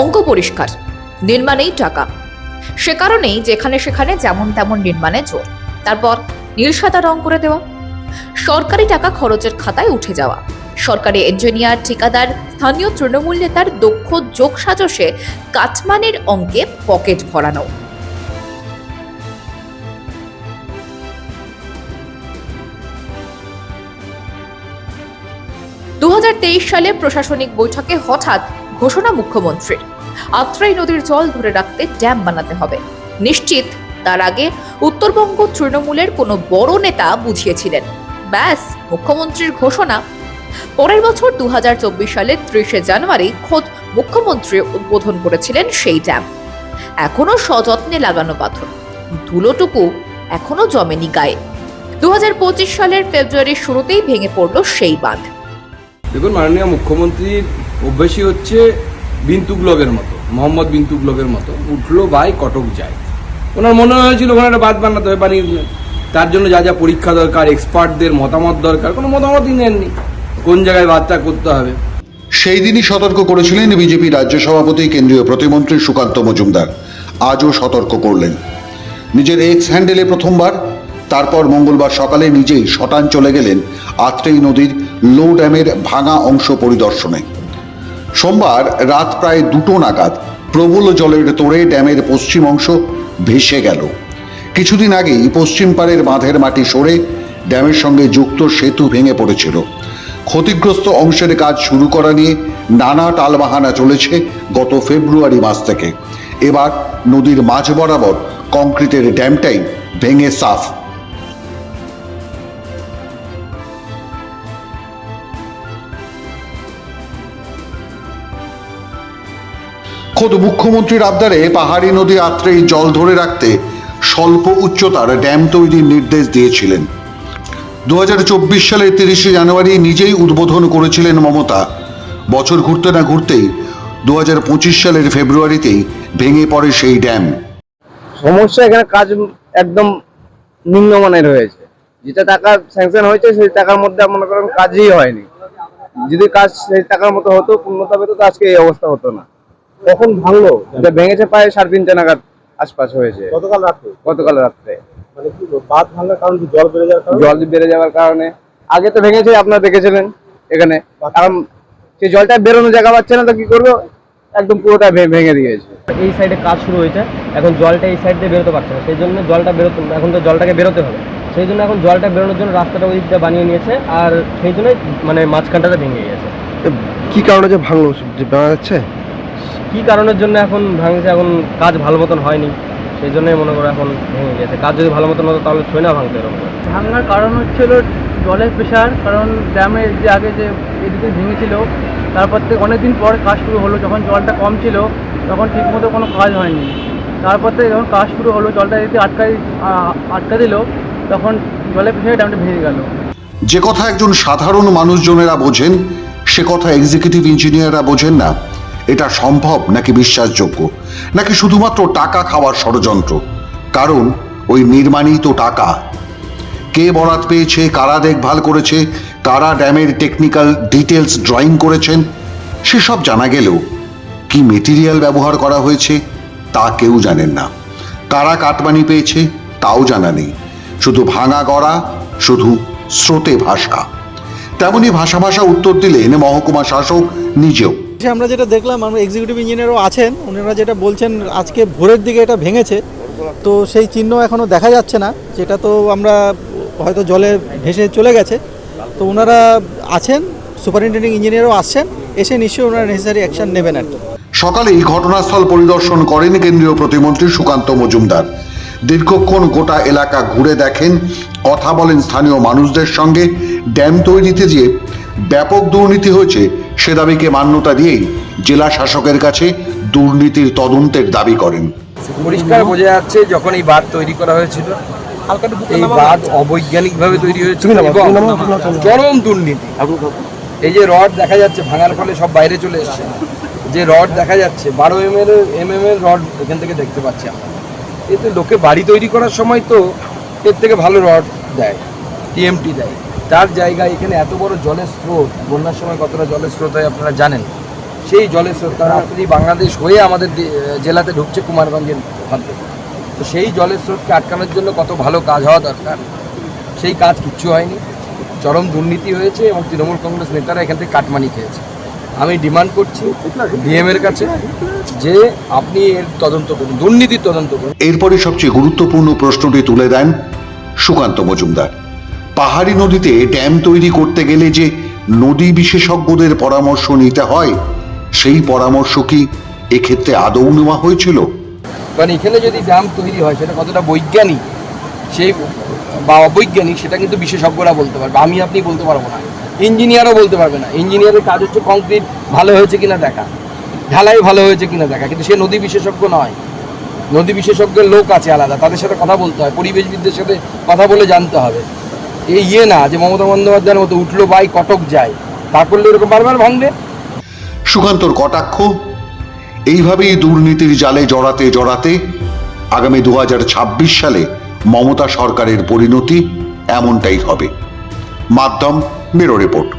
অঙ্ক পরিষ্কার, নির্মাণেই টাকা। সে কারণেই যেখানে সেখানে যেমন তেমন নির্মাণে জোর। তারপর নীল সাদা রং করে দেওয়া, সরকারি টাকা খরচের খাতায় উঠে যাওয়া। সরকারি ইঞ্জিনিয়ার ঠিকাদার, স্থানীয় তৃণমূল নেতার দক্ষ যোগ সাজসে কাটমানের অঙ্কে পকেট ভরানো। দুহাজার তেইশ সালে প্রশাসনিক বৈঠকে হঠাৎ ঘোষণা মুখ্যমন্ত্রীর। আত্রাই নদীর জল ধরে রাখতে ড্যাম বানাতে হবে। নিশ্চিত, তার আগে উত্তরবঙ্গ তৃণমূলের কোনো বড় নেতা বুঝিয়েছিলেন। ব্যাস, মুখ্যমন্ত্রীর ঘোষণা। পরের বছর দু সালের ত্রিশে জানুয়ারি খোদ মুখ্যমন্ত্রী উদ্বোধন করেছিলেন সেই ড্যাম। এখনও সযত্নে লাগানো পাথর। ধুলোটুকু এখনও জমেনি গায়ে। দু হাজার পঁচিশ সালের ফেব্রুয়ারির শুরুতেই ভেঙে পড়ল সেই বাঁধ। দেখুন, মাননীয় মুখ্যমন্ত্রীর অভ্যাসই হচ্ছে বিন্তুগ্লবের মতো, মোহাম্মদ বিন্তুগ্লবের মতো। উঠল বাই কটক যায়। ওনার মনে হয়েছিল ওখানে একটা বাদ বানাতে হবে বানিয়ে দিলেন তার জন্য যা যা পরীক্ষা দরকার এক্সপার্টদের মতামত দরকার, কোনো মতামতই নেননি কোন জায়গায় বাঁধটা করতে হবে? সেই দিনই সতর্ক করেছিলেন বিজেপি রাজ্য সভাপতি, কেন্দ্রীয় প্রতিমন্ত্রী সুকান্ত মজুমদার। আজও সতর্ক করলেন। নিজের এক্স হ্যান্ডেলে প্রথমবার, তারপর মঙ্গলবার সকালে নিজেই শটান চলে গেলেন আত্রেই নদীর লো ড্যামের ভাঙা অংশ পরিদর্শনে। সোমবার রাত প্রায় দুটো নাগাদ প্রবল জলের তোড়ে ড্যামের পশ্চিম অংশ ভেসে গেল। কিছুদিন আগেই পশ্চিম পাড়ের বাঁধের মাটি সরে ড্যামের সঙ্গে যুক্ত সেতু ভেঙে পড়েছিল। ক্ষতিগ্রস্ত অংশের কাজ শুরু করা নিয়ে নানা টালবাহানা চলেছে গত ফেব্রুয়ারি মাস থেকে। এবার নদীর মাঝ বরাবর কংক্রিটের ড্যামটাই ভেঙে সাফ খোদ মুখ্যমন্ত্রীর আবদারে পাহাড়ি নদী আত্রেই জল ধরে রাখতে স্বল্প উচ্চতার ড্যাম তৈরির নির্দেশ দিয়েছিলেন। দু হাজার চব্বিশ সালের তিরিশে জানুয়ারি নিজেই উদ্বোধন করেছিলেন মমতা। বছর ঘুরতে না ঘুরতেই দু হাজার পঁচিশ সালের ফেব্রুয়ারিতেই ভেঙে পড়ে সেই ড্যাম। সমস্যা এখানে কাজ একদম নিম্নমানের হয়েছে। যেটা টাকা স্যাংশন হয়েছে, সেই টাকার মধ্যে মনে করেন কাজই হয়নি। যদি কাজ সেই টাকার মতো হতো, পূর্ণতা পেতো, তো আজকে এই অবস্থা হতো না। কখন ভাঙলো? এটা ভেঙেছে প্রায় সাড়ে তিনটে নাগাদ আশপাশ হয়েছে। গতকাল রাতে গতকাল রাত্রে। মানে কি বাদ ভাঙার কারণ কি জল বেড়ে যাওয়ার কারণে? জল বেড়ে যাওয়ার কারণে। আগে তো ভেঙেছে আপনারা দেখেছিলেন এখানে। কারণ সেই জলটা বেরোনো জায়গা পাচ্ছে না তো কি করব? একদম পুরোটা ভেঙে দিয়েছে। এই সাইডে কাজ শুরু হয়েছে এখন জলটা এই সাইড দিয়ে বেরোতে পারছে না। সেই জন্য জলটা বেরোতে এখন তো জলটাকে বেরোতে হবে। সেই জন্য এখন জলটা বেরোনোর জন্য রাস্তাটা ওই দিকটা বানিয়ে নিয়েছে আর সেই জন্যই মানে মাঝখানটাতে ভেঙে গেছে কি কারণে যে ভাঙলো? যে জানা যাচ্ছে? কী কারণের জন্য এখন ভাঙছে? এখন কাজ ভালো মতন হয়নি। সেই জন্যই মনে করো এখন ভেঙে গেছে কাজ যদি ভালো মতন হতো তাহলে ছয় না ভাঙতে এরকম। ভাঙার কারণ হচ্ছিল জলের প্রেশার কারণ ড্যামের যে আগে যে এদিকে ভেঙেছিল তারপর থেকে অনেকদিন পর কাজ শুরু হলো। যখন জলটা কম ছিল তখন ঠিকমতো কোনো কাজ হয়নি। তারপর থেকে যখন কাজ শুরু হলো জলটা যদি আটকাই আ- আটকা দিল তখন জলের প্রেশারে ড্যামটা ভেঙে গেল। যে কথা একজন সাধারণ মানুষজনেরা বোঝেন সে কথা এক্সিকিউটিভ ইঞ্জিনিয়াররা বোঝেন না। এটা সম্ভব নাকি বিশ্বাসযোগ্য? নাকি শুধুমাত্র টাকা খাওয়ার ষড়যন্ত্র? কারণ ওই নির্মাণই তো টাকা। কে বরাত পেয়েছে, কারা দেখভাল করেছে, কারা ড্যামের টেকনিক্যাল ডিটেলস ড্রয়িং করেছেন, সেসব জানা গেলেও কি মেটেরিয়াল ব্যবহার করা হয়েছে তা কেউ জানেন না। কারা কাটমানি পেয়েছে তাও জানা নেই। শুধু ভাঙা গড়া, শুধু স্রোতে ভাষা তেমনি ভাষা ভাষা উত্তর দিলেন মহকুমা শাসক নিজেও। আমরা যেটা দেখলাম আমরা এক্সিকিউটিভ ইঞ্জিনিয়ারও আছেন, ওনারা যেটা বলছেন, আজকে ভোরের দিকে এটা ভেঙেছে। তো সেই চিহ্ন এখনও দেখা যাচ্ছে না, যেটা তো আমরা হয়তো জলে ভেসে চলে গেছে। তো ওনারা আছেন সুপারিনটেন্ডিং ইঞ্জিনিয়ারও আসছেন, এসে নিশ্চয়ই ওনারা নেসেসারি অ্যাকশন নেবেন আর সকালেই ঘটনাস্থল পরিদর্শন করেন কেন্দ্রীয় প্রতিমন্ত্রী সুকান্ত মজুমদার। দীর্ঘক্ষণ গোটা এলাকা ঘুরে দেখেন, কথা বলেন স্থানীয় মানুষদের সঙ্গে, ড্যাম তৈরিতে যে ব্যাপক দুর্নীতি হয়েছে সে দাবিকে মান্যতা দিয়েই জেলা শাসকের কাছে দুর্নীতির তদন্তের দাবি করেন। পরিষ্কার বোঝা যাচ্ছে যখন এই বাঁধ তৈরি করা হয়েছিল এই বাঁধ অবৈজ্ঞানিকভাবে তৈরি হয়েছিল এবং চরম দুর্নীতি। এই যে রড দেখা যাচ্ছে ভাঙার ফলে সব বাইরে চলে এসছে। যে রড দেখা যাচ্ছে বারো এম এর এম এম এর রড এখান থেকে দেখতে পাচ্ছি আমরা। এতে লোকে বাড়ি তৈরি করার সময় তো এর থেকে ভালো রড দেয়। টিএমটি দেয়। তার জায়গায় এখানে এত বড় জলের স্রোত, বন্যার সময় কতটা জলের স্রোত হয় আপনারা জানেন। সেই জলের স্রোত কারণ আপনি বাংলাদেশ হয়ে আমাদের জেলাতে ঢুকছে কুমারগঞ্জের ওখান থেকে তো সেই জলের স্রোতকে আটকানোর জন্য কত ভালো কাজ হওয়া দরকার। সেই কাজ কিচ্ছু হয়নি। চরম দুর্নীতি হয়েছে এবং তৃণমূল কংগ্রেস নেতারা এখান থেকে কাটমানি খেয়েছে। আমি ডিমান্ড করছি ডিএম এর কাছে যে আপনি এর তদন্ত করুন, দুর্নীতির তদন্ত করুন। এরপরে সবচেয়ে গুরুত্বপূর্ণ প্রশ্নটি তুলে দেন সুকান্ত মজুমদার। পাহাড়ি নদীতে ড্যাম তৈরি করতে গেলে যে নদী বিশেষজ্ঞদের পরামর্শ নিতে হয়, সেই পরামর্শ কি এক্ষেত্রে আদৌ নেওয়া হয়েছিল? কারণ এখানে যদি ড্যাম তৈরি হয়, সেটা কতটা বৈজ্ঞানিক, সেই বা অবৈজ্ঞানিক, সেটা কিন্তু বিশেষজ্ঞরা বলতে পারবে। আমি, আপনি বলতে পারব না। ইঞ্জিনিয়ারও বলতে পারবে না। ইঞ্জিনিয়ারের কাজ হচ্ছে কংক্রিট ভালো হয়েছে কিনা দেখা। ঢালাই ভালো হয়েছে কিনা দেখা। কিন্তু সে নদী বিশেষজ্ঞ নয়। নদী বিশেষজ্ঞের লোক আছে আলাদা। তাদের সাথে কথা বলতে হয়। পরিবেশবিদদের সাথে কথা বলে জানতে হবে। এই ইয়ে না যে মমতা বন্দ্যোপাধ্যায়ের মতো উঠল বাই, কটক যায়। তা করলে এরকম বারবার ভাঙবে। সুকান্তর কটাক্ষ, এইভাবেই দুর্নীতির জালে জড়াতে জড়াতে আগামী দু হাজার ছাব্বিশ সালে মমতা সরকারের পরিণতি এমনটাই হবে। মাধ্যম মেরো রিপোর্ট।